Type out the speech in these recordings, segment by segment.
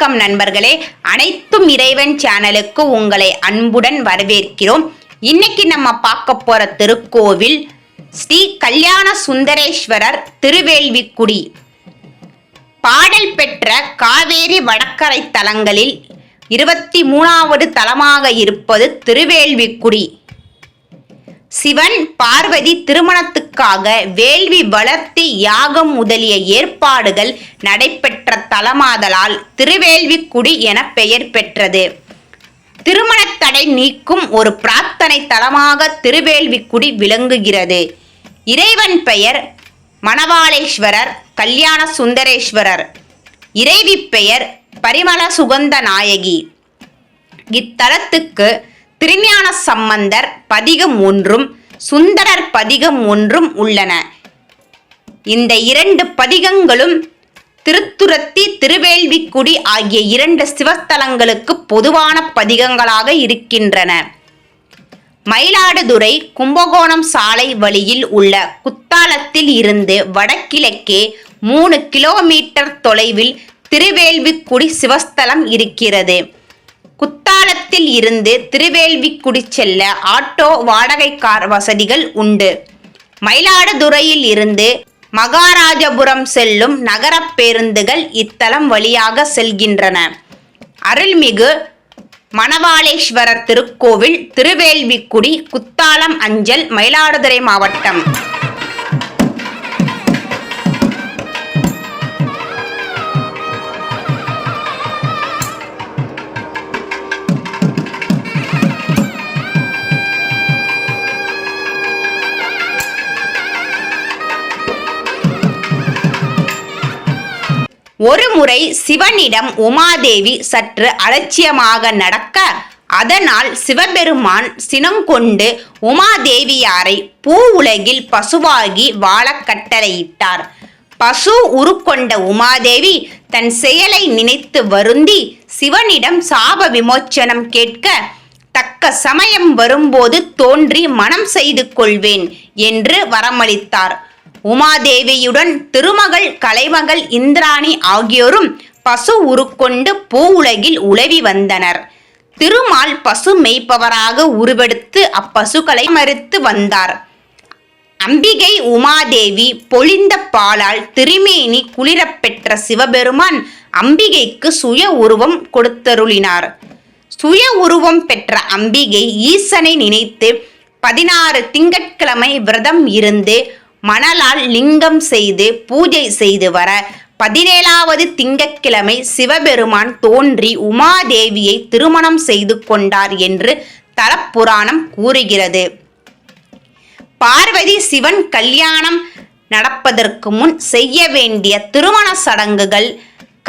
வணக்கம் நண்பர்களே. அனைத்தும் இறைவன் சேனலுக்கு உங்களை அன்புடன் வரவேற்கிறோம். இன்னைக்கு நம்ம பார்க்க போற திருக்கோவில் ஸ்ரீ கல்யாண சுந்தரேஸ்வரர் திருவேள்விக்குடி. பாடல் பெற்ற காவேரி வடக்கரை தலங்களில் இருபத்தி மூணாவது தலமாக இருப்பது திருவேள்விக்குடி. சிவன் பார்வதி திருமணத்துக்காக வேள்வி வளர்த்தி யாகம் முதலிய ஏற்பாடுகள் நடைபெற்ற தலமாதலால் திருவேள்விக்குடி என பெயர் பெற்றது. திருமணத் தடை நீக்கும் ஒரு பிரார்த்தனை தலமாக திருவேள்விக்குடி விளங்குகிறது. இறைவன் பெயர் மணவாளேஸ்வரர் கல்யாண சுந்தரேஸ்வரர். இறைவி பெயர் பரிமள சுகந்த நாயகி. இத்தலத்துக்கு திருஞான சம்பந்தர் பதிகம் ஒன்றும் சுந்தரர் பதிகம் ஒன்றும் உள்ளன. இந்த இரண்டு பதிகங்களும் திருத்துரத்தி திருவேள்விக்குடி ஆகிய இரண்டு சிவஸ்தலங்களுக்கு பொதுவான பதிகங்களாக இருக்கின்றன. மயிலாடுதுறை கும்பகோணம் சாலை வழியில் உள்ள குத்தாலத்தில் இருந்து வடகிழக்கே மூணு கிலோமீட்டர் தொலைவில் திருவேள்விக்குடி சிவஸ்தலம் இருக்கிறது. குத்தாலத்தில் இருந்து திருவேள்விக்குடி செல்ல ஆட்டோ வாடகை கார் வசதிகள் உண்டு. மயிலாடுதுறையில் இருந்து மகாராஜபுரம் செல்லும் நகரப் பேருந்துகள் இத்தலம் வழியாக செல்கின்றன. அருள்மிகு மணவாளேஸ்வரர் திருக்கோவில் திருவேள்விக்குடி குத்தாலம் அஞ்சல் மயிலாடுதுறை மாவட்டம். ஒருமுறை சிவனிடம் உமாதேவி சற்று அலட்சியமாக நடக்க அதனால் சிவபெருமான் சினங்கொண்டு உமாதேவியாரை பூ உலகில் பசுவாகி வாழ கட்டளையிட்டார். பசு உருக்கொண்ட உமாதேவி தன் செயலை நினைத்து வருந்தி சிவனிடம் சாப விமோச்சனம் கேட்க தக்க சமயம் வரும்போது தோன்றி மனம் செய்து கொள்வேன் என்று வரமளித்தார். உமாதேவியுடன் திருமகள் கலைமகள் இந்திராணி ஆகியோரும் பசு உருக்கொண்டு பூ உலகில் உலவி வந்தனர். திருமால் பசு மேய்ப்பவராக உருவெடுத்து அப்பசுக்களை மறுத்து வந்தார். அம்பிகை உமாதேவி பொழிந்த பாலால் திருமேனி குளிரப் பெற்ற சிவபெருமான் அம்பிகைக்கு சுய உருவம் கொடுத்தருளினார். சுய உருவம் பெற்ற அம்பிகை ஈசனை நினைத்து பதினாறு திங்கட்கிழமை விரதம் இருந்து மணலால் லிங்கம் செய்து பூஜை செய்து வர பதினேழாவது திங்கட்கிழமை சிவபெருமான் தோன்றி உமாதேவியை திருமணம் செய்து கொண்டார் என்று தலப்புராணம் கூறுகிறது. பார்வதி சிவன் கல்யாணம் நடப்பதற்கு முன் செய்ய வேண்டிய திருமண சடங்குகள்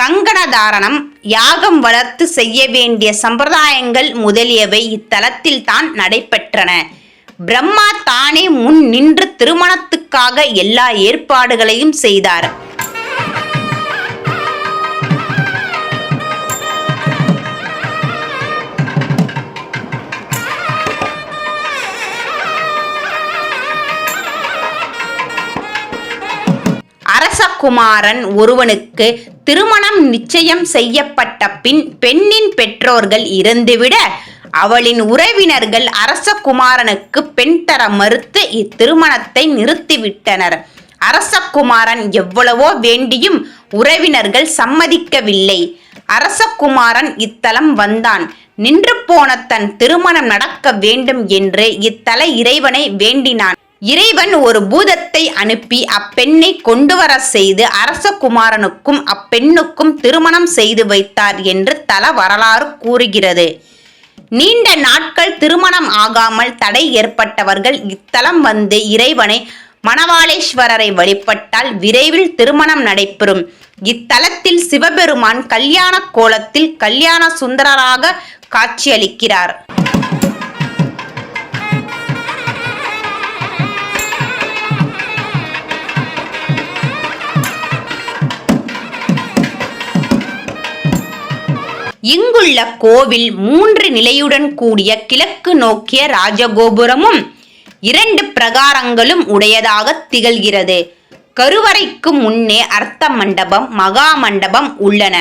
கங்கணதாரணம் யாகம் வளர்த்து செய்ய வேண்டிய சம்பிரதாயங்கள் முதலியவை இத்தலத்தில் தான் நடைபெற்றன. பிரம்மா தானே முன் நின்று திருமணத்துக்காக எல்லா ஏற்பாடுகளையும் செய்தார். அரசகுமாரன் ஒருவனுக்கு திருமணம் நிச்சயம் செய்யப்பட்ட பின் பெண்ணின் பெற்றோர்கள் இறந்துவிட அவளின் உறவினர்கள் அரசகுமாரனுக்கு பெண் தர மறுத்து இத்திருமணத்தை நிறுத்திவிட்டனர். அரசகுமாரன் எவ்வளவோ வேண்டியும் உறவினர்கள் சம்மதிக்கவில்லை. அரசகுமாரன் இத்தலம் வந்தான். நின்று போன தன் திருமணம் நடக்க வேண்டும் என்று இத்தல இறைவனை வேண்டினான். இறைவன் ஒரு பூதத்தை அனுப்பி அப்பெண்ணை கொண்டு வர செய்து அரசகுமாரனுக்கும் அப்பெண்ணுக்கும் திருமணம் செய்து வைத்தார் என்று தல வரலாறு கூறுகிறது. நீண்ட நாட்கள் திருமணம் ஆகாமல் தடை ஏற்பட்டவர்கள் இத்தலம் வந்து இறைவனை மணவாளேஸ்வரரை வழிபட்டால் விரைவில் திருமணம் நடைபெறும். இத்தலத்தில் சிவபெருமான் கல்யாண கோலத்தில் கல்யாண சுந்தரராக காட்சியளிக்கிறார். இங்குள்ள கோவில் மூன்று நிலையுடன் கூடிய கிழக்கு நோக்கிய ராஜகோபுரமும் இரண்டு பிரகாரங்களும் உடையதாக திகழ்கிறது. கருவறைக்கு முன்னே அர்த்த மண்டபம் மகா மண்டபம் உள்ளன.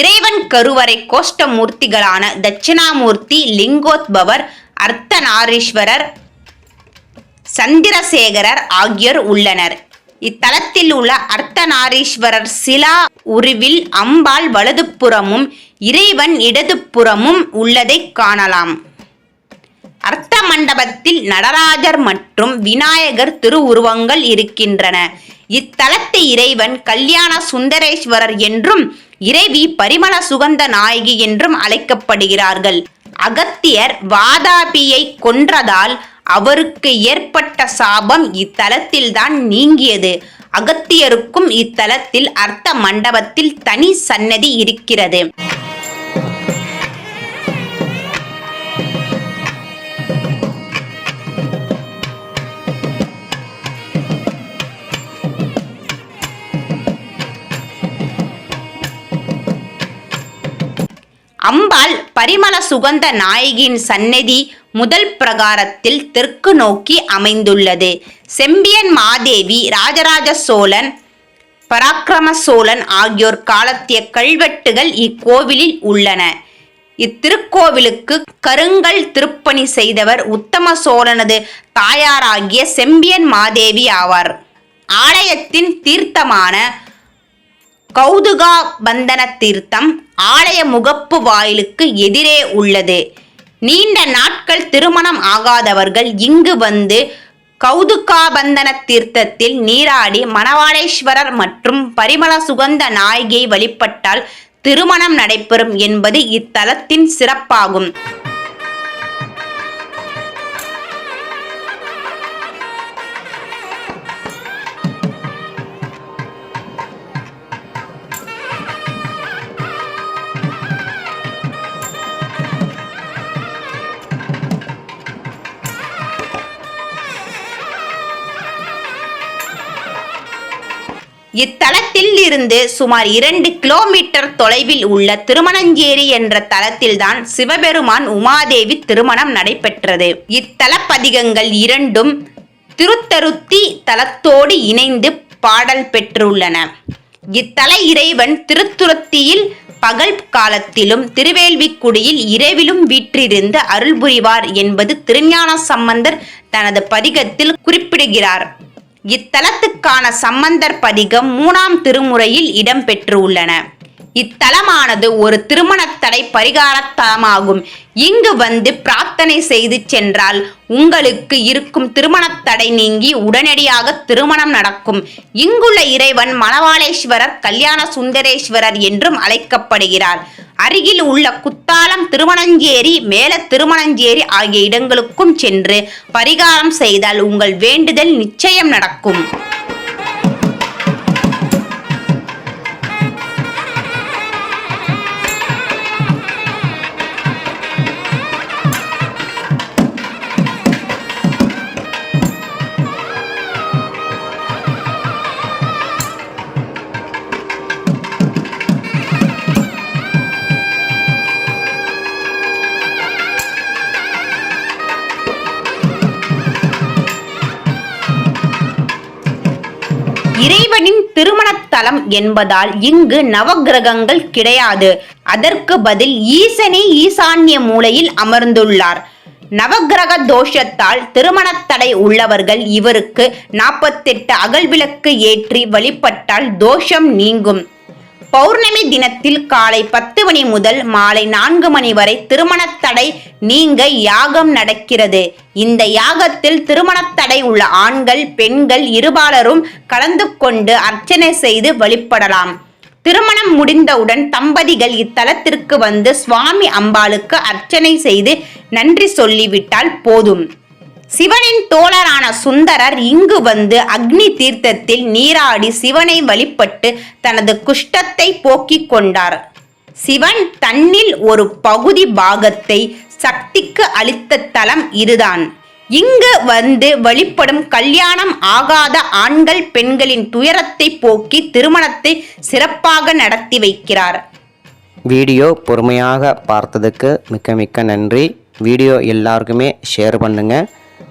இறைவன் கருவறை கோஷ்டமூர்த்திகளான தட்சிணாமூர்த்தி லிங்கோத்பவர் அர்த்தநாரீஸ்வரர் சந்திரசேகரர் ஆகியோர் உள்ளனர். இத்தலத்தில் உள்ள அர்த்தநாரீஸ்வரர் சிலா உருவில் அம்பாள் வலதுப்புறமும் இறைவன் இடதுப்புறமும் உள்ளதை காணலாம். அர்த்த மண்டபத்தில் நடராஜர் மற்றும் விநாயகர் திருவுருவங்கள் இருக்கின்றன. இத்தலத்து இறைவன் கல்யாண சுந்தரேஸ்வரர் என்றும் இறைவி பரிமள சுகந்த நாயகி என்றும் அழைக்கப்படுகிறார்கள். அகத்தியர் வாதாபியை கொன்றதால் அவருக்கு ஏற்பட்ட சாபம் இத்தலத்தில்தான் நீங்கியது. அகத்தியருக்கும் இத்தலத்தில் அர்த்த மண்டபத்தில் தனி சன்னதி இருக்கிறது. அம்பாள் பரிமள சுகந்த நாயகியின் சந்நிதி முதல் பிரகாரத்தில் தெற்கு நோக்கி அமைந்துள்ளது. செம்பியன் மாதேவி ராஜராஜ சோழன் பராக்கிரம சோழன் ஆகியோர் காலத்திய கல்வெட்டுகள் இக்கோவிலில் உள்ளன. இத்திருக்கோவிலுக்கு கருங்கல் திருப்பணி செய்தவர் உத்தம சோழனது தாயாராகிய செம்பியன் மாதேவி ஆவார். ஆலயத்தின் தீர்த்தமான கௌதுகா பந்தன தீர்த்தம் ஆலய முகப்பு வாயிலுக்கு எதிரே உள்ளது. நீண்ட நாட்கள் திருமணம் ஆகாதவர்கள் இங்கு வந்து கௌதுகாபந்தன தீர்த்தத்தில் நீராடி மணவாளேஸ்வரர் மற்றும் பரிமள சுகந்த நாயகியை வழிபட்டால் திருமணம் நடைபெறும் என்பது இத்தலத்தின் சிறப்பாகும். இத்தலத்தில் இருந்து சுமார் இரண்டு கிலோமீட்டர் தொலைவில் உள்ள திருமணஞ்சேரி என்ற தலத்தில்தான் சிவபெருமான் உமாதேவி திருமணம் நடைபெற்றது. இத்தல பதிகங்கள் இரண்டும் திருத்தருத்தி தலத்தோடு இணைந்து பாடல் பெற்றுள்ளன. இத்தல இறைவன் திருத்துருத்தியில் பகல் காலத்திலும் திருவேல்விக்குடியில் இரவிலும் வீற்றிருந்து அருள் புரிவார் என்பது திருஞான சம்பந்தர் தனது பதிகத்தில் குறிப்பிடுகிறார். இத்தலத்துக்கான சம்பந்தர் பதிகம் மூணாம் திருமுறையில் இடம்பெற்றுள்ளன. இத்தலமானது ஒரு திருமணத்தடை பரிகார தலமாகும் இங்கு வந்து பிரார்த்தனை செய்து சென்றால் உங்களுக்கு இருக்கும் திருமணத்தடை நீங்கி உடனடியாக திருமணம் நடக்கும். இங்குள்ள இறைவன் மணவாளேஸ்வரர் கல்யாண சுந்தரேஸ்வரர் என்றும் அழைக்கப்படுகிறார். அருகில் உள்ள குத்தாலம் திருமணஞ்சேரி மேல திருமணஞ்சேரி ஆகிய இடங்களுக்கும் சென்று பரிகாரம் செய்தால் உங்கள் வேண்டுதல் நிச்சயம் நடக்கும். திருமணத்தலம் என்பதால் இங்கு நவகிரகங்கள் கிடையாது. அதற்கு பதில் ஈசனே ஈசான்ய மூலையில் அமர்ந்துள்ளார். நவக்கிரக தோஷத்தால் திருமணத்தடை உள்ளவர்கள் இவருக்கு நாற்பத்தெட்டு அகல்விளக்கு ஏற்றி வழிபட்டால் தோஷம் நீங்கும். பௌர்ணமி தினத்தில் காலை பத்து மணி முதல் மாலை நான்கு மணி வரை திருமணத்தடை நீங்க யாகம் நடக்கிறது. இந்த யாகத்தில் திருமணத்தடை உள்ள ஆண்கள் பெண்கள் இருபாலரும் கலந்து கொண்டு அர்ச்சனை செய்து வழிபடலாம். திருமணம் முடிந்தவுடன் தம்பதிகள் இத்தலத்திற்கு வந்து சுவாமி அம்பாளுக்கு அர்ச்சனை செய்து நன்றி சொல்லிவிட்டால் போதும். சிவனின் தோழரான சுந்தரர் இங்கு வந்து அக்னி தீர்த்தத்தில் நீராடி சிவனை வழிபட்டு தனது குஷ்டத்தை போக்கிக் கொண்டார். சிவன் தன்னில் ஒரு பகுதி பாகத்தை சக்திக்கு அளித்த தலம் இதுதான். இங்கு வந்து வழிபடும் கல்யாணம் ஆகாத ஆண்கள் பெண்களின் துயரத்தை போக்கி திருமணத்தை சிறப்பாக நடத்தி வைக்கிறார். வீடியோ பொறுமையாக பார்த்ததுக்கு மிக்க மிக்க நன்றி. வீடியோ எல்லாருக்குமே ஷேர் பண்ணுங்கள்